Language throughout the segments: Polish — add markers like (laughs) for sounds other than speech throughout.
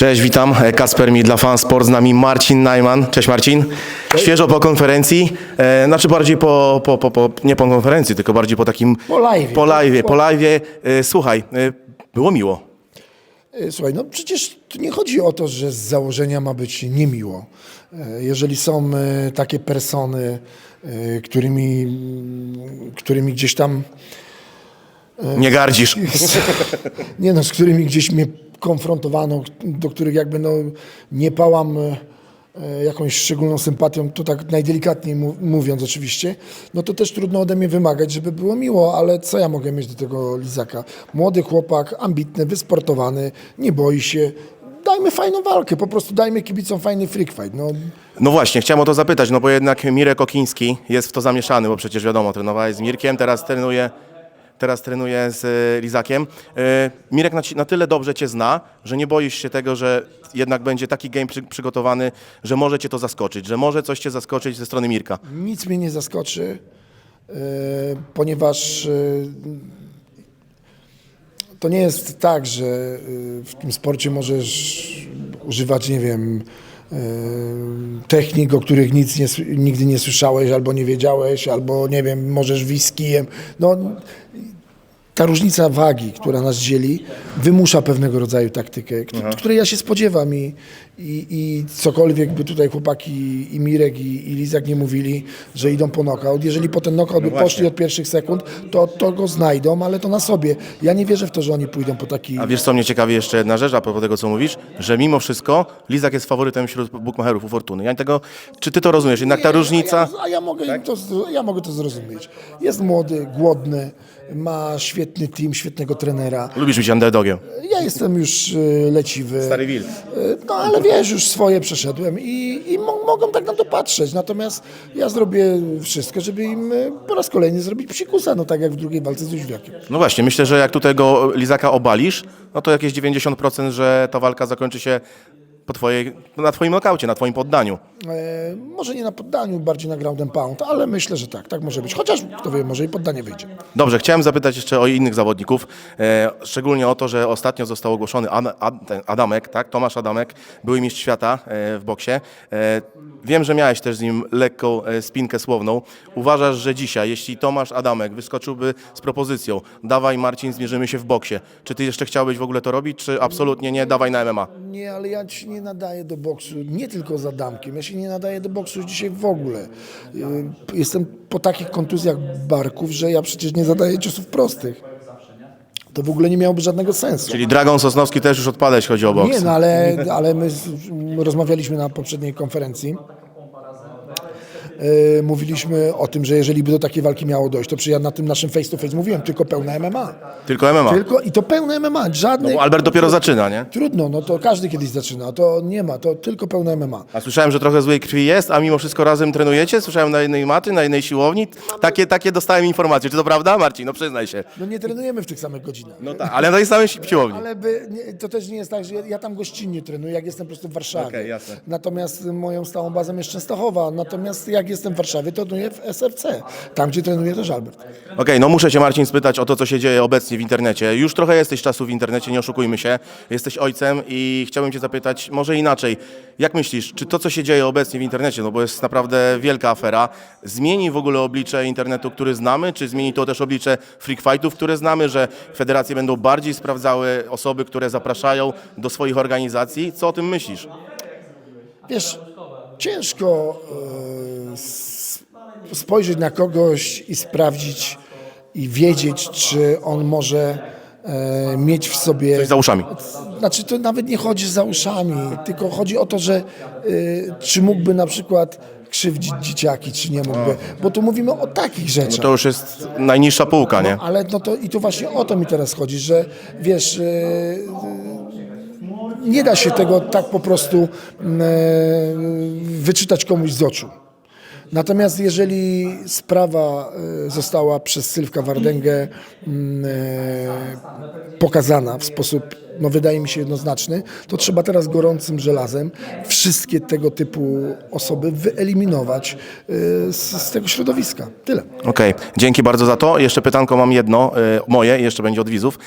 Cześć, witam. Kasper Mi dla Fan Sport, z nami Marcin Najman. Cześć Marcin. Świeżo po konferencji, e, znaczy bardziej po, po, po, po, nie po konferencji, tylko bardziej po takim... Po live'ie. Po live'ie, Po- live'ie. E, słuchaj, e, było miło. E, Słuchaj, no przecież nie chodzi o to, że z założenia ma być niemiło. E, Jeżeli są e, takie persony, którymi, którymi gdzieś tam, Nie gardzisz. (laughs) nie no, z którymi gdzieś mnie konfrontowano, do których jakby no nie pałam e, jakąś szczególną sympatią, to tak najdelikatniej mówiąc oczywiście, no to też trudno ode mnie wymagać, żeby było miło, ale co ja mogę mieć do tego Lizaka? Młody chłopak, ambitny, wysportowany, nie boi się. Dajmy fajną walkę, po prostu dajmy kibicom fajny freak fight. No, No właśnie, chciałem o to zapytać, no bo jednak Mirek Okiński jest w to zamieszany, bo przecież wiadomo, trenowałeś z Mirkiem, teraz trenuje, teraz trenuje z e, Lizakiem. E, Mirek na, na tyle dobrze cię zna, że nie boisz się tego, że jednak będzie taki game przy, przygotowany, że może cię to zaskoczyć, że może coś cię zaskoczyć ze strony Mirka. Nic mnie nie zaskoczy, e, ponieważ to nie jest tak, że w tym sporcie możesz używać, nie wiem, technik, o których nic nie, nigdy nie słyszałeś, albo nie wiedziałeś, albo nie wiem, możesz wyjść z kijem. No, ta różnica wagi, która nas dzieli, wymusza pewnego rodzaju taktykę, k- której ja się spodziewam i, i, i cokolwiek by tutaj chłopaki i Mirek i, i Lizak nie mówili, że idą po knockout. Jeżeli po ten knockout by poszli od pierwszych sekund, to, to go znajdą, ale to na sobie. Ja nie wierzę w to, że oni pójdą po taki... A wiesz co mnie ciekawi jeszcze jedna rzecz, a propos tego co mówisz, że mimo wszystko Lizak jest faworytem wśród bukmacherów u Fortuny. Ja tego, czy ty to rozumiesz? Jednak ta różnica... A ja, a ja, mogę im to, ja mogę to zrozumieć. Jest młody, głodny, ma świetny team, świetnego trenera. Lubisz być underdogiem. Ja jestem już y, leciwy. Stary wilk. Y, No ale wiesz, już swoje przeszedłem i, i mo- mogą tak na to patrzeć. Natomiast ja zrobię wszystko, żeby im y, po raz kolejny zrobić psikusa, no tak jak w drugiej walce z Jóźwiakiem. No właśnie, myślę, że jak tutaj go Lizaka obalisz, no to jakieś 90%, że ta walka zakończy się po twojej, na twoim nokaucie, na twoim poddaniu. E, może nie na poddaniu, bardziej na ground and pound, ale myślę, że tak, tak może być. Chociaż, kto wie, może i poddanie wyjdzie. Dobrze, chciałem zapytać jeszcze o innych zawodników, e, szczególnie o to, że ostatnio został ogłoszony Ad, Ad, Adamek, tak? Tomasz Adamek, były mistrz świata e, w boksie. E, wiem, że miałeś też z nim lekką e, spinkę słowną. Uważasz, że dzisiaj, jeśli Tomasz Adamek wyskoczyłby z propozycją dawaj Marcin, zmierzymy się w boksie, czy ty jeszcze chciałbyś w ogóle to robić, czy absolutnie nie, dawaj na MMA? Nie, ale ja się nie nadaję do boksu, nie tylko za damkiem, ja się nie nadaję do boksu dzisiaj w ogóle. Y, Jestem po takich kontuzjach barków, że ja przecież nie zadaję ciosów prostych. To w ogóle nie miałoby żadnego sensu. Czyli Dragon Sosnowski też już odpada, jeśli chodzi o boks. Nie, no ale, ale my z, rozmawialiśmy na poprzedniej konferencji. Yy, mówiliśmy o tym, że jeżeli by do takiej walki miało dojść, to przecież ja na tym naszym face to face mówiłem, tylko pełne MMA. Tylko MMA. Tylko, I to pełne MMA, żadnych... Bo Albert dopiero zaczyna, nie? Trudno, no to każdy kiedyś zaczyna, to nie ma, to tylko pełne MMA. A słyszałem, że trochę złej krwi jest, a mimo wszystko razem trenujecie? Słyszałem na jednej maty, na jednej siłowni. Takie, takie dostałem informacje. Czy to prawda, Marcin? No przyznaj się. No nie trenujemy w tych samych godzinach. No tak, ale na tej samej si- siłowni. Ale by, nie, to też nie jest tak, że ja, ja tam gościnnie trenuję, jak jestem po prostu w Warszawie. Okej, jasne. Natomiast moją stałą bazą jest Częstochowa. Natomiast jak jestem w Warszawie, to trenuję w SRC. Tam, gdzie trenuje też Albert. Okej, no muszę cię Marcin spytać o to, co się dzieje obecnie w internecie. Już trochę jesteś czasu w internecie, nie oszukujmy się. Jesteś ojcem i chciałbym cię zapytać, może inaczej. Jak myślisz, czy to, co się dzieje obecnie w internecie, no bo jest naprawdę wielka afera, zmieni w ogóle oblicze internetu, który znamy, czy zmieni to też oblicze freak fightów, które znamy, że federacje będą bardziej sprawdzały osoby, które zapraszają do swoich organizacji? Co o tym myślisz? Wiesz, ciężko e, spojrzeć na kogoś i sprawdzić i wiedzieć, czy on może e, mieć w sobie... Coś za uszami. Znaczy to nawet nie chodzi za uszami, tylko chodzi o to, że y, czy mógłby na przykład krzywdzić dzieciaki, czy nie mógłby. Bo tu mówimy o takich rzeczach. To już jest najniższa półka, nie? Ale no to i tu właśnie o to mi teraz chodzi, że wiesz, y, nie da się tego tak po prostu y, wyczytać komuś z oczu. Natomiast jeżeli sprawa y, została przez Sylwka Wardęgę mm, e, pokazana w sposób, no wydaje mi się jednoznaczny, to trzeba teraz gorącym żelazem wszystkie tego typu osoby wyeliminować y, z, tego środowiska. Tyle. Okej, dzięki bardzo za to. Jeszcze pytanko mam jedno, moje, jeszcze będzie od widzów.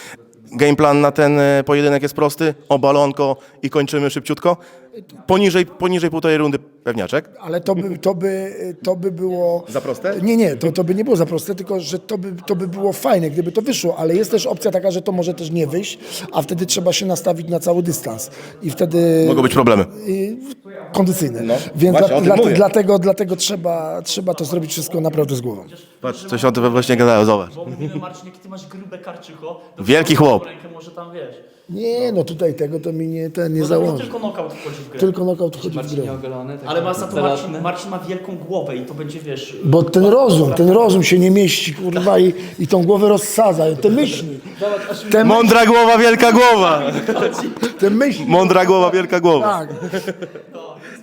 Game plan na ten e, pojedynek jest prosty, obalonko i kończymy szybciutko. Poniżej, poniżej półtorej rundy pewniaczek. Ale to by, to by, to by było... Za proste? Nie, nie, to, to by nie było za proste, tylko że to by, to by było fajne, gdyby to wyszło, ale jest też opcja taka, że to może też nie wyjść, a wtedy trzeba się nastawić na cały dystans i wtedy Mogą być problemy. Kondycyjne. No, Więc właśnie, dla, o tym dla, mówię. dlatego, dlatego trzeba, trzeba to zrobić wszystko naprawdę z głową. Patrz, coś o tym właśnie gadają, zobacz. Bo mówimy Marcin, jaki ty masz grube karczycho. to Wielki chłop. Rękę może tam wiesz. Nie, no tutaj tego to mi nie, ten nie No to założy. tylko knockout wchodzi w grę. Tylko knockout wchodzi w grę. nieogolony. taki Ale ma za to. Marcin, Marcin ma wielką głowę i to będzie wiesz. Bo ten rozum, ten rozum się nie mieści, kurwa, i, i tą głowę rozsadza, te myśli, te, Mądra głowa, wielka głowa! te myśli. Mądra głowa, wielka głowa. Tak.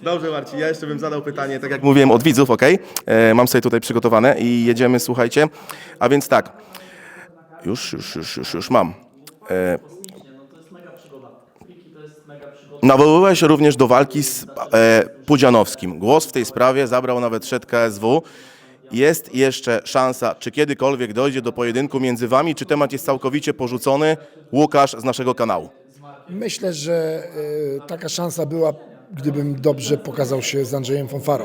Dobrze Marcin, ja jeszcze bym zadał pytanie, tak jak mówiłem, od widzów, ok? E, mam sobie tutaj przygotowane i jedziemy, słuchajcie. A więc tak, już, już, już, już, już mam. E, Nawołyłeś również do walki z e, Pudzianowskim. Głos w tej sprawie zabrał nawet szef KSW. Jest jeszcze szansa, czy kiedykolwiek dojdzie do pojedynku między wami, czy temat jest całkowicie porzucony? Łukasz z naszego kanału. Myślę, że y, taka szansa była, gdybym dobrze pokazał się z Andrzejem Fonfarą.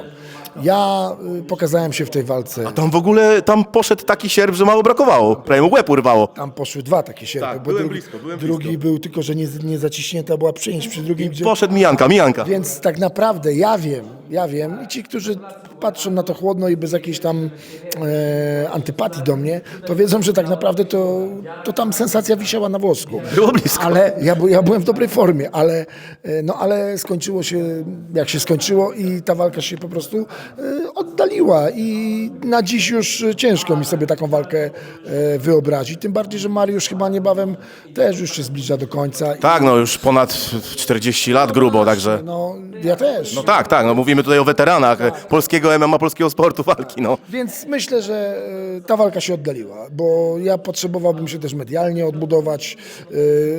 Ja y, pokazałem się w tej walce. Tam w ogóle, tam poszedł taki sierp, że mało brakowało. Prawie mu łeb urwało. Tam poszły dwa takie sierpy, Tak, bo byłem drugi, blisko, byłem drugi blisko. był tylko, że nie, nie zaciśnięta była przyjęć przy drugim, gdzie, Poszedł Mijanka, Mijanka. Więc tak naprawdę ja wiem, ja wiem i ci, którzy patrzą na to chłodno i bez jakiejś tam e, antypatii do mnie, to wiedzą, że tak naprawdę to, to tam sensacja wisiała na włosku. Było blisko. Ale ja, ja byłem w dobrej formie, ale, e, no, ale skończyło się jak się skończyło i ta walka się po prostu e, oddaliła i na dziś już ciężko mi sobie taką walkę e, wyobrazić. Tym bardziej, że Mariusz chyba niebawem też już się zbliża do końca. Tak, no już ponad 40 lat grubo, także... No, ja też. No tak, tak, no mówimy tutaj o weteranach e, polskiego MMA, polskiego sportu walki, no. Więc myślę, że e, ta walka się oddaliła, bo ja potrzebowałbym się też medialnie odbudować. e,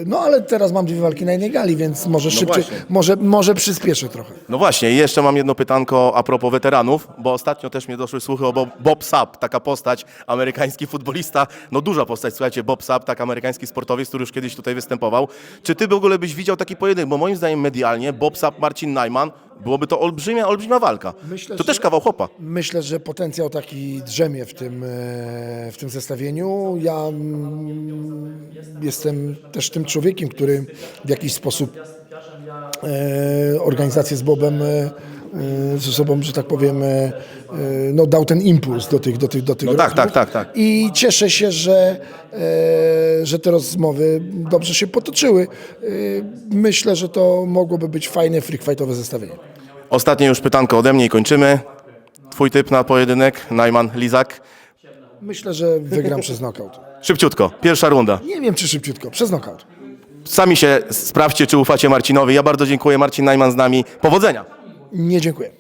No ale teraz mam dwie walki na jednej gali, więc może szybciej, właśnie. może, może przyspieszę trochę. No właśnie, i jeszcze mam jedno pytanko a propos weteranów, bo ostatnio też mnie doszły słuchy o Bob, Bob Sapp, taka postać, amerykański futbolista, no duża postać, słuchajcie, Bob Sapp, tak amerykański sportowiec, który już kiedyś tutaj występował. Czy ty w ogóle byś widział taki pojedynek? Bo moim zdaniem medialnie Bob Sapp, Marcin Najman, byłoby to olbrzymia, olbrzymia walka. Myślę, to że- też kawał chłopa. Myślę, że potencjał taki drzemie w tym, e, w tym zestawieniu. Ja mm, jestem też tym człowiekiem, który w jakiś sposób e, organizację z Bobem e, ze sobą, że tak powiem, e, e, no, dał ten impuls do tych, do tych, do tych No tak, rozmów. tak, tak, tak. I cieszę się, że, że te rozmowy dobrze się potoczyły. Myślę, że to mogłoby być fajne freak fightowe zestawienie. Ostatnie już pytanko ode mnie i kończymy. Twój typ na pojedynek, Najman, Lizak. Myślę, że wygram przez knockout. Szybciutko, pierwsza runda. Nie wiem, czy szybciutko, przez knockout. Sami się sprawdźcie, czy ufacie Marcinowi. Ja bardzo dziękuję, Marcin Najman z nami. Powodzenia. Nie dziękuję.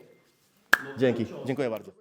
Dzięki, dziękuję bardzo.